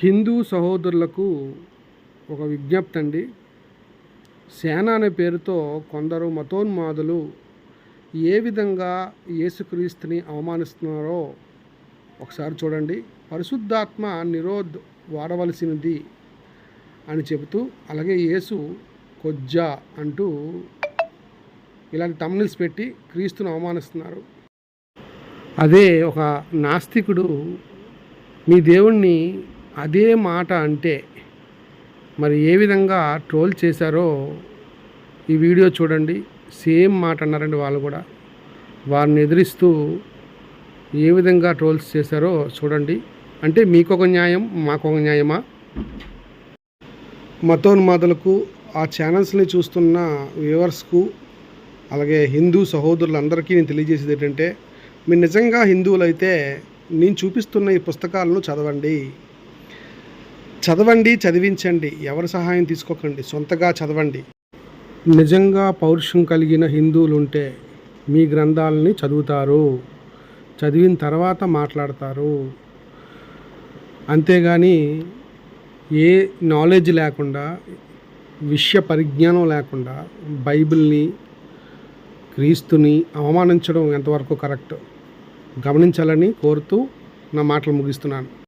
హిందూ సహోదరులకు ఒక విజ్ఞప్తి అండి సేన అనే పేరుతో కొందరు మతోన్మాదులు ఏ విధంగా యేసుక్రీస్తుని అవమానిస్తున్నారో ఒకసారి చూడండి. పరిశుద్ధాత్మ నిరోధ్ వాడవలసినది అని చెబుతూ అలాగే యేసు కొజ్జా అంటూ ఇలాంటి తమ్నిల్స్ పెట్టి క్రీస్తుని అవమానిస్తున్నారు. అదే ఒక నాస్తికుడు మీ దేవుణ్ణి అదే మాట అంటే మరి ఏ విధంగా ట్రోల్ చేశారో ఈ వీడియో చూడండి. సేమ్ మాట అన్నారండి వాళ్ళు కూడా. వారిని ఎదిరిస్తూ ఏ విధంగా ట్రోల్స్ చేశారో చూడండి. అంటే మీకొక న్యాయం మాకొక న్యాయమా? మతోన్మాదులకు ఆ ఛానల్స్ని చూస్తున్న వ్యూవర్స్కు అలాగే హిందూ సహోదరులందరికీ నేను తెలియజేసేది ఏంటంటే మీరు నిజంగా హిందువులైతే నేను చూపిస్తున్న ఈ పుస్తకాలను చదవండి. చదవండి చదివించండి. ఎవరి సహాయం తీసుకోకండి. సొంతగా చదవండి. నిజంగా పౌరుషం కలిగిన హిందువులు ఉంటే మీ గ్రంథాలని చదువుతారు. చదివిన తర్వాత మాట్లాడతారు. అంతేగాని ఏ నాలెడ్జ్ లేకుండా విషయ పరిజ్ఞానం లేకుండా బైబిల్ని క్రీస్తుని అవమానించడం ఎంతవరకు కరెక్ట్? గమనించాలని కోరుతూ నా మాటలు ముగిస్తున్నాను.